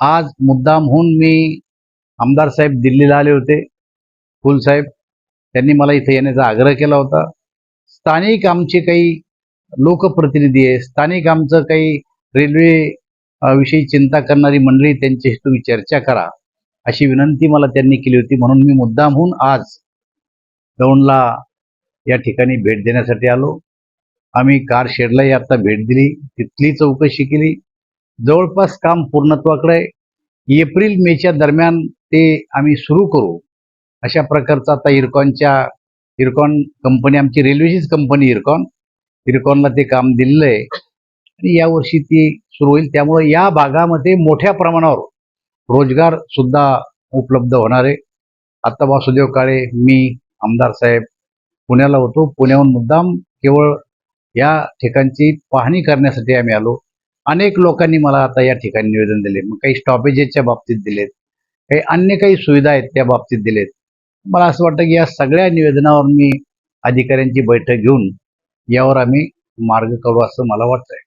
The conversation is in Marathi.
आज मुद्दामहून मी आमदार साहेब दिल्लीला आले होते. फुलसाहेब त्यांनी मला इथे येण्याचा आग्रह केला होता. स्थानिक आमचे काही लोकप्रतिनिधी आहे स्थानिक आमचं काही रेल्वे विषयी चिंता करणारी मंडळी त्यांच्याशी तुम्ही चर्चा करा अशी विनंती मला त्यांनी केली होती. म्हणून मी मुद्दामहून आज दौंडला या ठिकाणी भेट देण्यासाठी आलो. आम्ही कार शेडलाही आता भेट दिली तिथली चौकशी केली. जवळपास काम पूर्णत्वाकडे एप्रिल मेच्या दरम्यान ते आम्ही सुरू करू. अशा प्रकारचा आता इरकॉनच्या इरकॉन कंपनी आमची रेल्वेचीच कंपनी इरकॉन इरकॉनला ते काम दिलेलं आहे. आणि यावर्षी ती सुरू होईल. त्यामुळे या भागामध्ये मोठ्या प्रमाणावर रोजगार सुद्धा उपलब्ध होणार आहे. आता वासुदेव काळे मी आमदार साहेब पुण्याला होतो. पुण्याहून मुद्दाम केवळ या ठिकाणची पाहणी करण्यासाठी आम्ही आलो. अनेक लोकांनी मला आता या ठिकाणी निवेदन दिले. मग काही स्टॉपेजेसच्या बाबतीत दिलेत. काही अन्य काही सुविधा आहेत त्या बाबतीत दिलेत. मला असं वाटतं की या सगळ्या निवेदनावर मी अधिकाऱ्यांची बैठक घेऊन यावर आम्ही मार्ग करू असं मला वाटतंय.